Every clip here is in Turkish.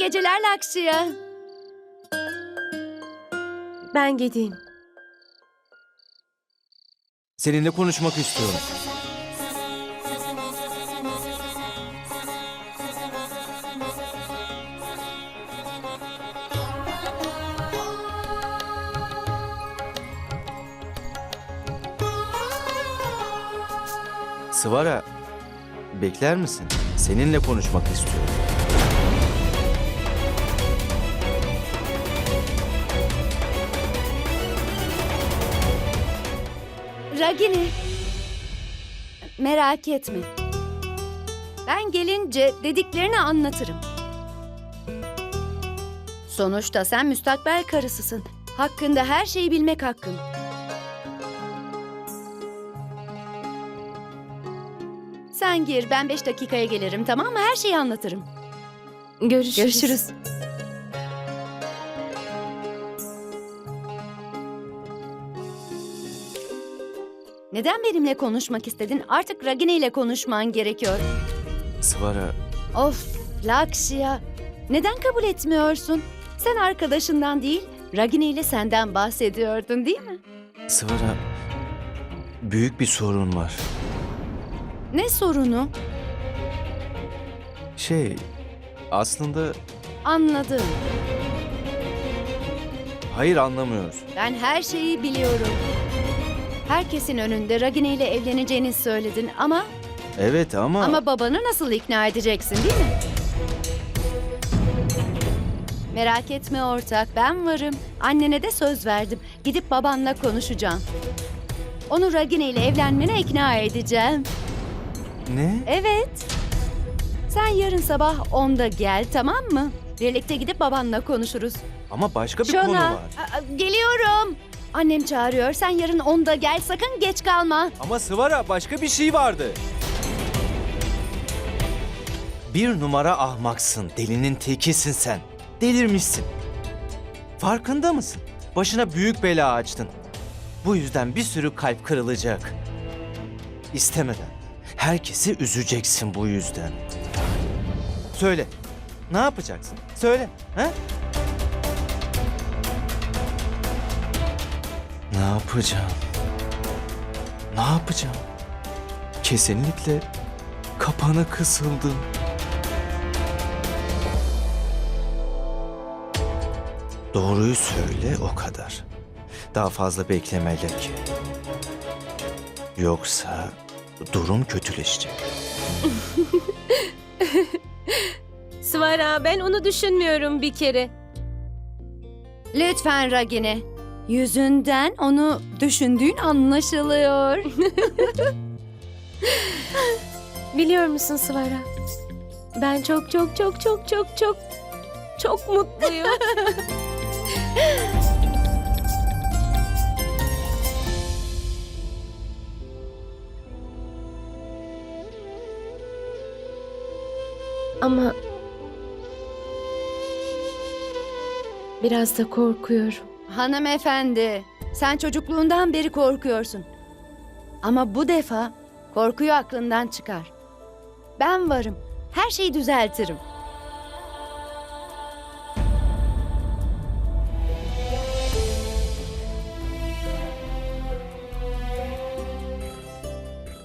Geceler Lakşya. Ben gideyim. Seninle konuşmak istiyorum. Sıvara, bekler misin? Seninle konuşmak istiyorum. Ragini. Merak etme. Ben gelince dediklerini anlatırım. Sonuçta sen müstakbel karısısın. Hakkında her şeyi bilmek hakkın. Sen gir, ben beş dakikaya gelirim tamam mı? Her şeyi anlatırım. Görüşürüz. Görüşürüz. Neden benimle konuşmak istedin? Artık Ragini ile konuşman gerekiyor. Sıvara, Of, Lakşya. Neden kabul etmiyorsun? Sen arkadaşından değil, Ragini ile senden bahsediyordun değil mi? Sıvara, büyük bir sorun var. Ne sorunu? Şey, aslında Anladım. hayır anlamıyoruz. Ben her şeyi biliyorum. Herkesin önünde Ragini ile evleneceğini söyledin ama Evet ama... Ama babanı nasıl ikna edeceksin değil mi? Merak etme ortak, ben varım. Annene de söz verdim. Gidip babanla konuşacağım. Onu Ragini ile evlenmene ikna edeceğim. Ne? Evet. Sen yarın sabah 10'da gel tamam mı? Birlikte gidip babanla konuşuruz. Ama başka bir konu Şona, var. aa, geliyorum. Annem çağırıyor. Sen yarın 10'da gel. Sakın geç kalma. Ama Sıvara başka bir şey vardı. Bir numara ahmaksın. Delinin tekisin sen. Delirmişsin. Farkında mısın? Başına büyük bela açtın. Bu yüzden bir sürü kalp kırılacak. İstemeden. Herkesi üzeceksin bu yüzden. Söyle. Ne yapacaksın? Söyle. He? Ne yapacağım? Ne yapacağım? Kesinlikle kapana kısıldım. Doğruyu söyle o kadar. Daha fazla bekleme Leki. Yoksa durum kötüleşecek. Svara ben onu düşünmüyorum bir kere. Lütfen Ragini. Yüzünden onu düşündüğün anlaşılıyor. Biliyor musun Svara? Ben çok çok çok çok çok çok çok mutluyum. Ama biraz da korkuyorum. Hanımefendi, sen çocukluğundan beri korkuyorsun. Ama bu defa korkuyu aklından çıkar. Ben varım. Her şeyi düzeltirim.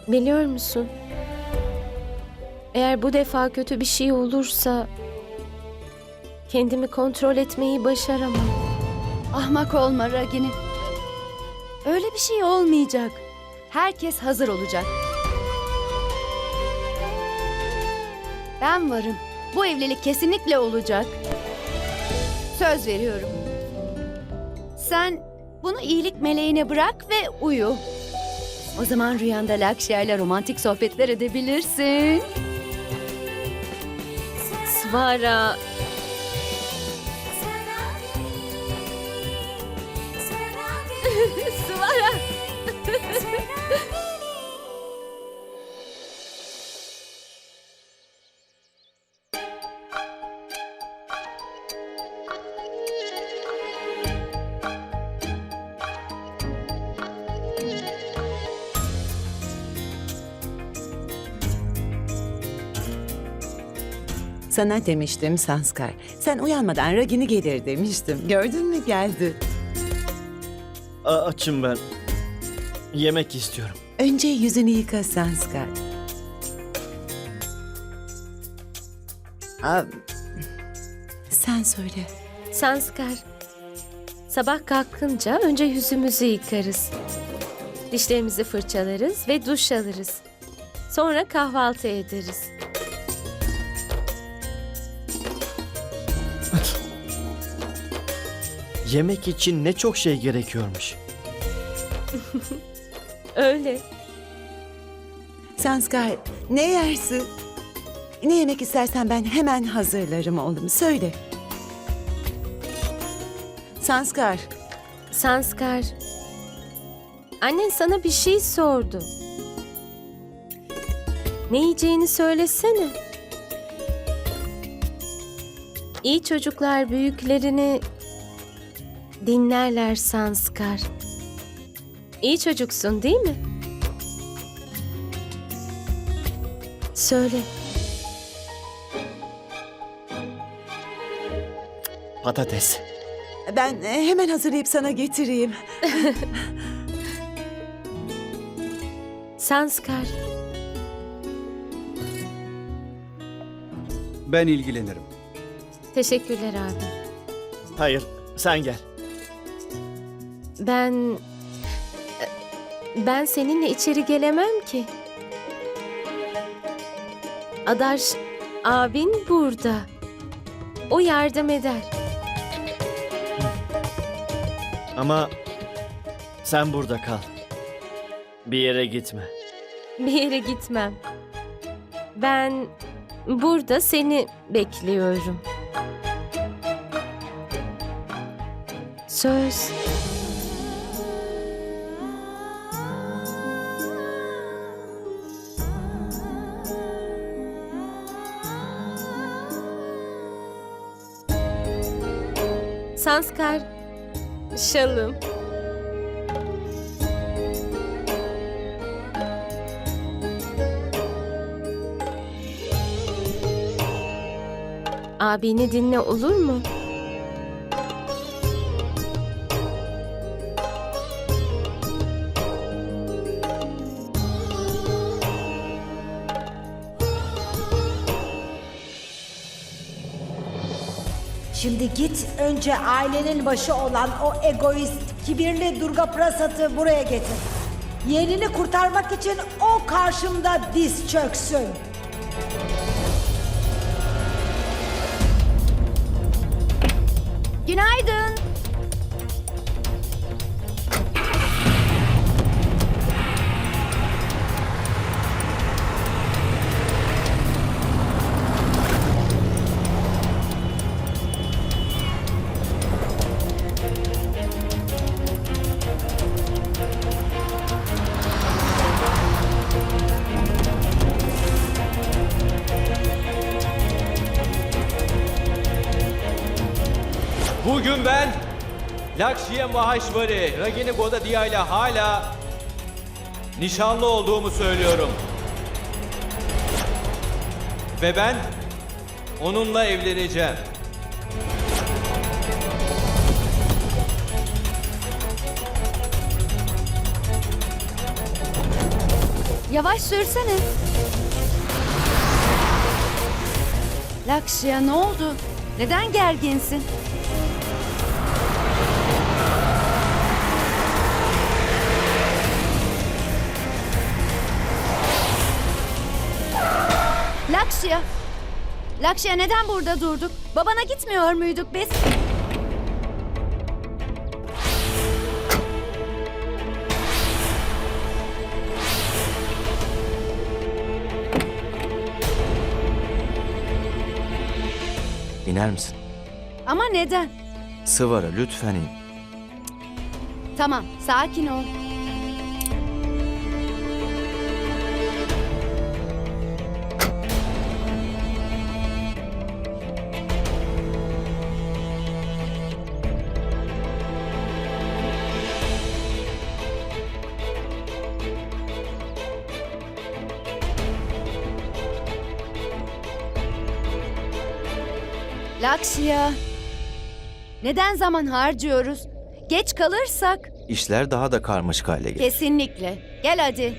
Biliyor musun? Eğer bu defa kötü bir şey olursa kendimi kontrol etmeyi başaramam. Ahmak olma Ragini. Öyle bir şey olmayacak. Herkes hazır olacak. Ben varım. Bu evlilik kesinlikle olacak. Söz veriyorum. Sen bunu iyilik meleğine bırak ve uyu. O zaman rüyanda Lakşya ile romantik sohbetler edebilirsin. Svara. Sana demiştim Sanskar. Sen uyanmadan Ragini gelir demiştim. Gördün mü geldi. A- açım ben. Yemek istiyorum. Önce yüzünü yıka Sanskar. Aa, sen söyle. Sanskar. Sabah kalkınca önce yüzümüzü yıkarız. Dişlerimizi fırçalarız ve duş alırız. Sonra kahvaltı ederiz. Yemek için ne çok şey gerekiyormuş. Öyle. Sanskar ne yersin? Ne yemek istersen ben hemen hazırlarım oğlum. Söyle. Sanskar. Sanskar. Annen sana bir şey sordu. Ne yiyeceğini söylesene. İyi çocuklar büyüklerini dinlerler Sanskar. İyi çocuksun değil mi? Söyle. Patates. Ben e, hemen hazırlayıp sana getireyim. Sanskar. Ben ilgilenirim. Teşekkürler abi. Hayır, sen gel. Ben... Ben seninle içeri gelemem ki. Adaş abin burada. O yardım eder. Ama sen burada kal. Bir yere gitme. Bir yere gitmem. Ben burada seni bekliyorum. Söz. Sanskar. Şalım. Abini dinle olur mu? Şimdi git önce ailenin başı olan o egoist, kibirli Durga Prasat'ı buraya getir. Yeğenini kurtarmak için o karşımda diz çöksün. Günaydın. Bugün ben Lakşiya Maheshwari Ragini Godadiya ile hala nişanlı olduğumu söylüyorum. Ve ben onunla evleneceğim. Yavaş sürsene. Lakşya ne oldu? Neden gerginsin? Lakşya. Lakşya neden burada durduk? Babana gitmiyor muyduk biz? İner misin? Ama neden? Sıvara lütfen in. Tamam, sakin ol. Lakşya. Neden zaman harcıyoruz? Geç kalırsak İşler daha da karmaşık hale gelir. kesinlikle. Gel hadi.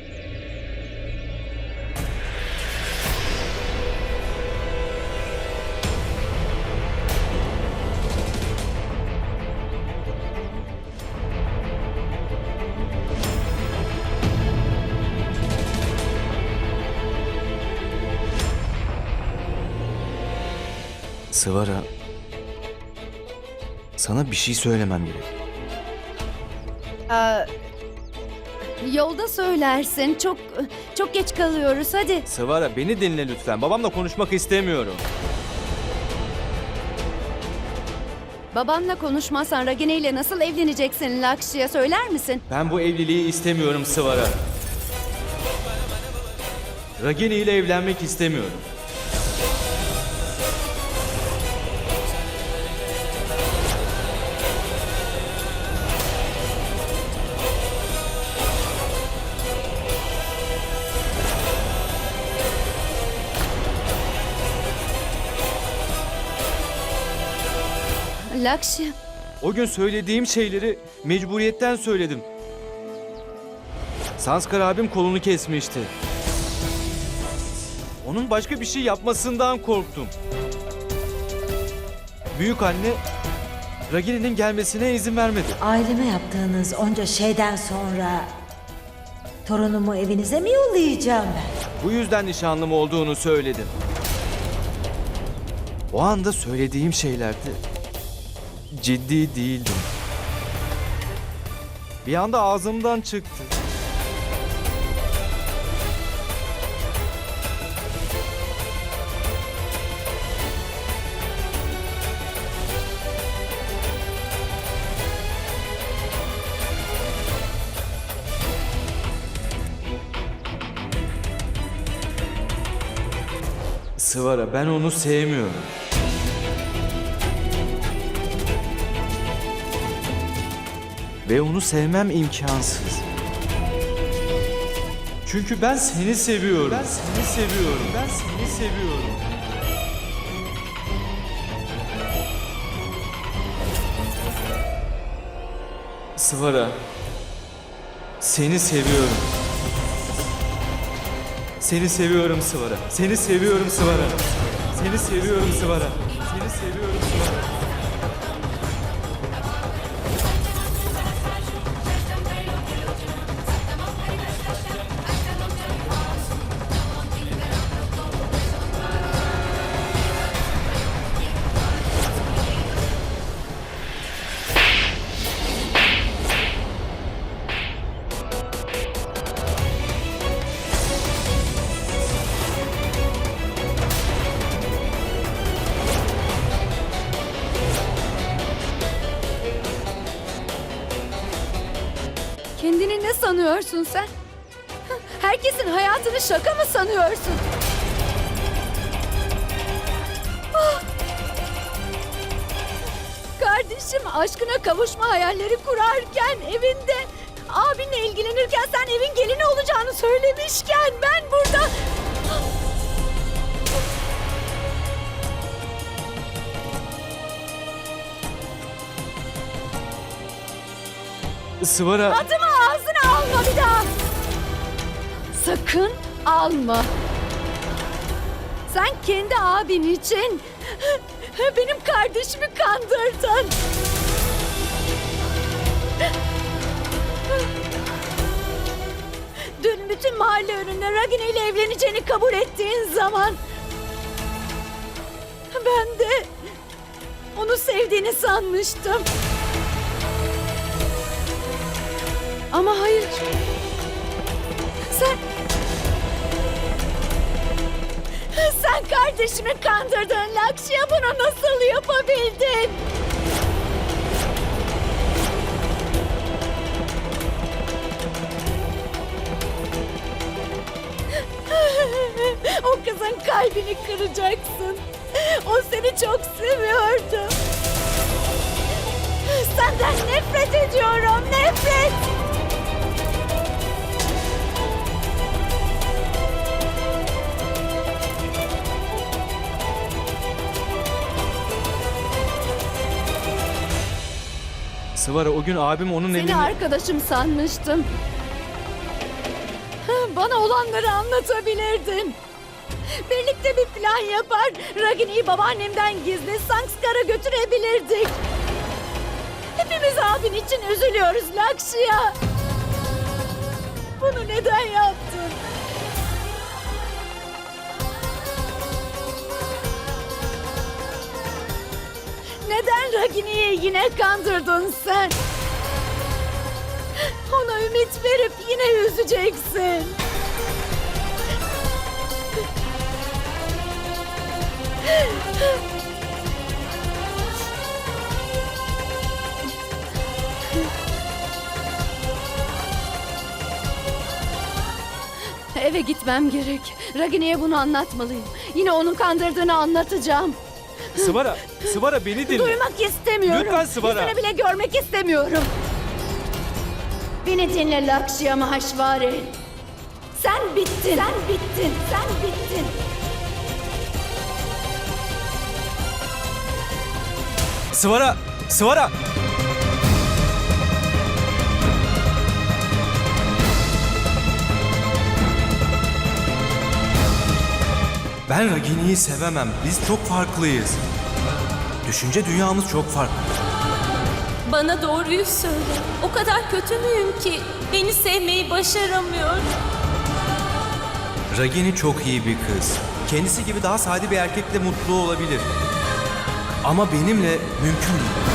Sıvara. Sana bir şey söylemem gerek. Aa, yolda söylersin. Çok çok geç kalıyoruz. Hadi. Sıvara beni dinle lütfen. Babamla konuşmak istemiyorum. Babanla konuşmazsan Ragini ile nasıl evleneceksin Lakşya söyler misin? Ben bu evliliği istemiyorum Sıvara. Ragini ile evlenmek istemiyorum. Lakşya. O gün söylediğim şeyleri mecburiyetten söyledim. Sanskar abim kolunu kesmişti. Onun başka bir şey yapmasından korktum. Büyük anne Ragini'nin gelmesine izin vermedi. Aileme yaptığınız onca şeyden sonra torunumu evinize mi yollayacağım ben? Bu yüzden nişanlım olduğunu söyledim. O anda söylediğim şeylerde ciddi değildim. Bir anda ağzımdan çıktı. Sıvara ben onu sevmiyorum. Ve onu sevmem imkansız. Çünkü ben seni seviyorum. Ben seni seviyorum. Ben seni seviyorum. Sıvara. Seni seviyorum. Seni seviyorum Sıvara. Seni seviyorum Sıvara. Seni seviyorum Sıvara. Sanıyorsun sen? Herkesin hayatını şaka mı sanıyorsun? Ah! Kardeşim aşkına kavuşma hayalleri kurarken evinde abinle ilgilenirken sen evin gelini olacağını söylemişken ben burada... Sıvara... Adımı Sakın alma. Sen kendi abin için benim kardeşimi kandırdın. Dün bütün mahalle önünde Ragini ile evleneceğini kabul ettiğin zaman ben de onu sevdiğini sanmıştım. Ama hayır. Sen... Sen kardeşimi kandırdın Lakşya bunu nasıl yapabildin? o kızın kalbini kıracaksın. O seni çok seviyordu. Senden nefret ediyorum, nefret. Sıvara o gün abim onun Seni elini... arkadaşım sanmıştım. Bana olanları anlatabilirdin. Birlikte bir plan yapar, Ragini'yi babaannemden gizli Sangskar'a götürebilirdik. Hepimiz abin için üzülüyoruz Lakşya. Bunu neden yaptın? Neden Ragini'yi yine kandırdın sen? Ona ümit verip yine üzeceksin. Eve gitmem gerek. Ragini'ye bunu anlatmalıyım. Yine onun kandırdığını anlatacağım. Sıvara, Sıvara beni dinle. Duymak istemiyorum. Lütfen Sıvara. Yüzünü bile görmek istemiyorum. Beni dinle Lakşya Mahşvari. Sen bittin. Sen bittin. Sen bittin. Sıvara, Sıvara! Ben Ragini'yi sevemem. Biz çok farklıyız. Düşünce dünyamız çok farklı. Bana doğruyu söyle. O kadar kötü müyüm ki beni sevmeyi başaramıyor? Ragini çok iyi bir kız. Kendisi gibi daha sade bir erkekle mutlu olabilir. Ama benimle mümkün değil.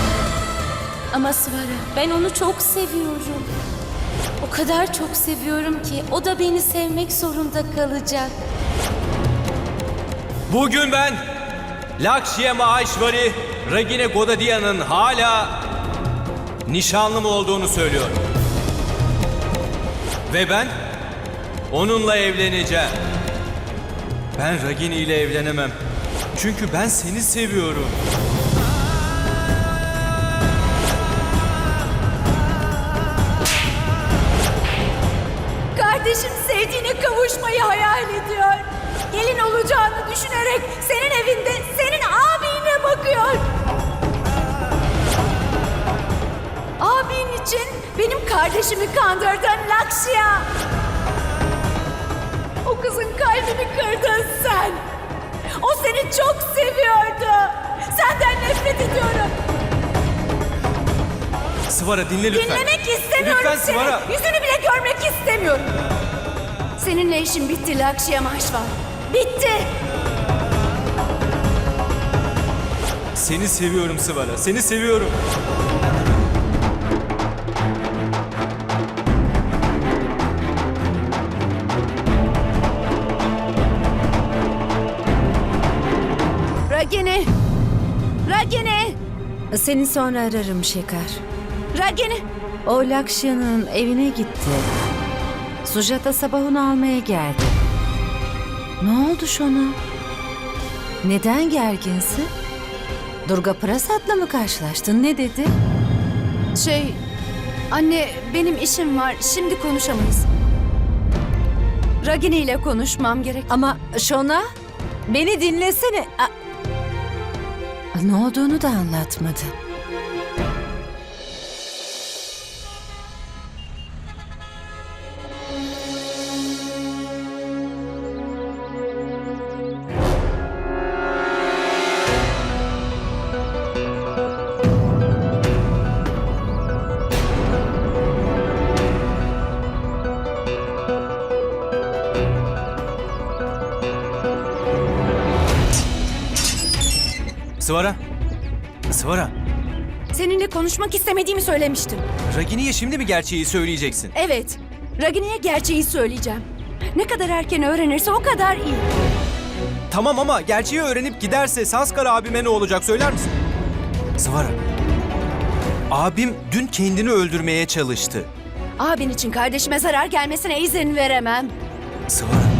Ama Svara ben onu çok seviyorum. O kadar çok seviyorum ki o da beni sevmek zorunda kalacak. Bugün ben Lakşya Maheshwari Ragine Godadia'nın hala nişanlım olduğunu söylüyorum. Ve ben onunla evleneceğim. Ben Ragini ile evlenemem. Çünkü ben seni seviyorum. Kardeşim sevdiğine kavuşmayı hayal ediyor. Gelin olacağını düşünerek senin evinde senin abine bakıyor. Abin için benim kardeşimi kandırdın Lakşya. O kızın kalbini kırdın sen. O seni çok seviyordu. Senden nefret ediyorum. Sıvara dinle lütfen. Dinlemek istemiyorum Lütfen seni. Sıvara. Yüzünü bile görmek istemiyorum. Seninle işim bitti Lakşya Mahşvar. Bitti. Seni seviyorum Sıvara. Seni seviyorum. Ragini. Ragini. Seni sonra ararım Şeker. Ragini. O Lakşya'nın evine gitti. Sujata sabah onu almaya geldi. Ne oldu Şona? Neden gerginsin? Durga Prasat'la mı karşılaştın? Ne dedi? Şey... Anne benim işim var. Şimdi konuşamayız. Ragini ile konuşmam gerek. Ama Şona, beni dinlesene. A- ne olduğunu da anlatmadı. Sıvara. Sıvara. Seninle konuşmak istemediğimi söylemiştim. Ragini'ye şimdi mi gerçeği söyleyeceksin? Evet. Ragini'ye gerçeği söyleyeceğim. Ne kadar erken öğrenirse o kadar iyi. Tamam ama gerçeği öğrenip giderse Sanskar abime ne olacak söyler misin? Sıvara. Abim dün kendini öldürmeye çalıştı. Abin için kardeşime zarar gelmesine izin veremem. Sıvara.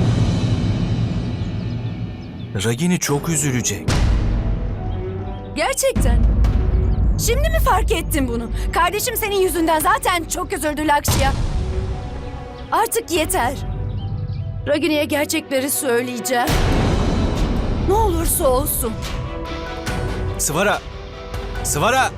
Ragini çok üzülecek. Gerçekten. Şimdi mi fark ettin bunu? Kardeşim senin yüzünden zaten çok üzüldü Lakşya. Artık yeter. Ragini'ye gerçekleri söyleyeceğim. Ne olursa olsun. Sıvara. Sıvara.